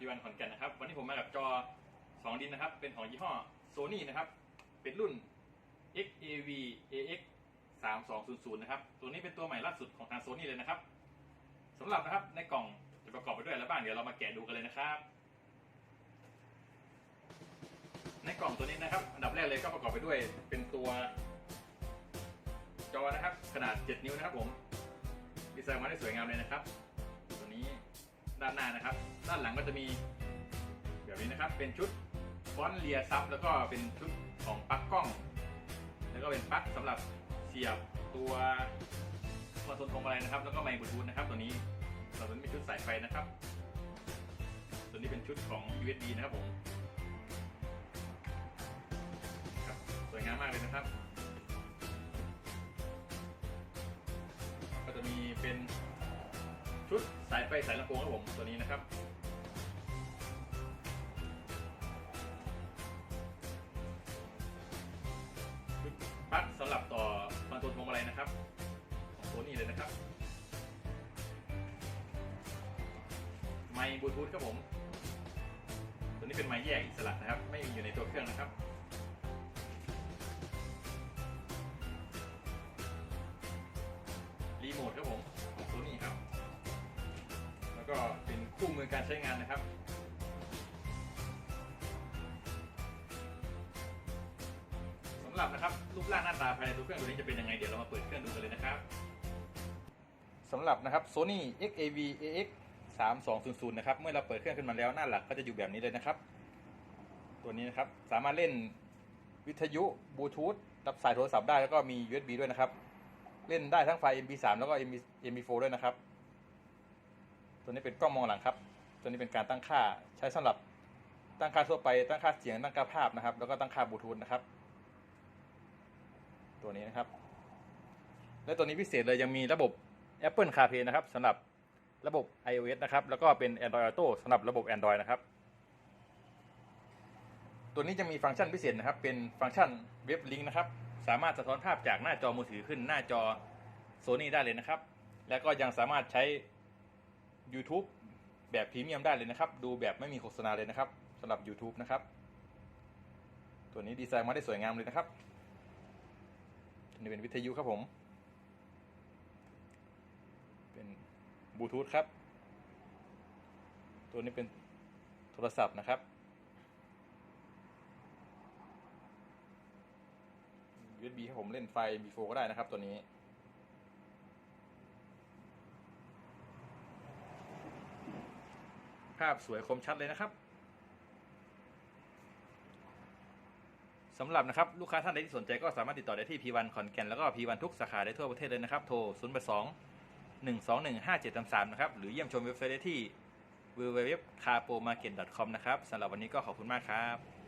พีวันขอนแก่นนะครับ วันนี้ผมมากับจอ 2 ดินนะครับ เป็นของยี่ห้อโซนี่นะครับ เป็นรุ่น XAV AX 3200นะครับ ตัวนี้เป็นตัวใหม่ล่าสุดของทางโซนี่เลยนะครับสำหรับนะครับในกล่องจะประกอบไปด้วยอะไรบ้างเดี๋ยวเรามาแกะดูกันเลยนะครับ ในกล่องตัวนี้นะครับ อันดับแรกเลยก็ประกอบไปด้วยเป็นตัว จอนะครับ ขนาด 7 นิ้วนะครับผมดีไซน์มาได้สวยงามเลยนะครับ ด้านหน้านะครับ ด้านหลังก็จะมีแบบนี้นะครับ เป็นชุดฟอนต์เลียซับแล้วก็เป็นชุดของปลั๊กกล้อง แล้วก็เป็นปลั๊กสำหรับเสียบตัวคอนโซลพวงมาลัยนะครับ แล้วก็ไมค์บลูทูธนะครับ ตัวนี้ส่วนตัวนี้เป็นชุดสายไฟนะครับตัวนี้เป็นชุดของ USB นะครับผมครับสวยงามมากเลยนะครับ ชุดสายไฟสายลำโพงครับผมตัวนี้นะครับชุดปลั๊กสำหรับต่อคอนโทรลพวงมาลัยนะครับของตัวนี้เลยนะครับ ไมค์บลูทูธครับผม ตัวนี้เป็นไมค์แยกอิสระนะครับ ไม่มีอยู่ในตัวเครื่องนะครับ ก็เป็นคู่มือการใช้งานนะครับสำหรับนะครับรูปร่างหน้าตาภายในตัวเครื่องตัวนี้จะเป็นยังไงเดี๋ยวเรามาเปิดเครื่องดูกันเลยนะครับสำหรับนะครับ Sony XAV AX 3200 นะครับ เมื่อเราเปิดเครื่องขึ้นมาแล้วหน้าหลักก็จะอยู่แบบนี้เลยนะครับ ตัวนี้นะครับสามารถเล่นวิทยุบลูทูธรับสายโทรศัพท์ได้แล้วก็มี USB ด้วยนะครับ เล่นได้ทั้งไฟล์ MP3 แล้วก็ MP MP4 ด้วยนะครับ ตัวนี้เป็นกล้องมองหลังครับ ตัวนี้เป็นการตั้งค่าใช้สำหรับตั้งค่าทั่วไป ตั้งค่าเสียง ตั้งค่าภาพนะครับ แล้วก็ตั้งค่าบลูทูธนะครับ ตัวนี้นะครับ และตัวนี้พิเศษเลยยังมีระบบ Apple CarPlay นะครับสำหรับระบบ iOS นะครับ แล้วก็เป็น Android Auto สำหรับระบบ Android นะครับ ตัวนี้จะมีฟังก์ชันพิเศษนะครับ เป็นฟังก์ชันเว็บลิงก์นะครับ สามารถสะท้อนภาพจากหน้าจอมือถือขึ้นหน้าจอโซนี่ได้เลยนะครับ แล้วก็ยังสามารถใช้ YouTube แบบพรีเมียมได้เลยนะครับ ดูแบบไม่มีโฆษณาเลยนะครับสำหรับ YouTube นะครับ ตัวนี้ดีไซน์มาได้สวยงามเลยนะครับนี้เป็นวิทยุครับผม เป็นบลูทูธครับ ตัวนี้เป็นโทรศัพท์นะครับ USB ครับผมเล่นไฟ B4 ก็ได้นะครับตัวนี้ ภาพสวยคมชัดเลยนะครับสำหรับนะครับลูกค้าท่านใดที่สนใจก็สามารถติดต่อได้ที่ P1 ขอนแก่นแล้วก็ P1 ทุกสาขาได้ทั่วประเทศเลยนะครับโทร0 8 2 1 2 1 5 7 3 3 นะครับหรือเยี่ยมชมเว็บไซต์ได้ที่ www.carpomarket.com นะครับสำหรับวันนี้ก็ขอบคุณมากครับ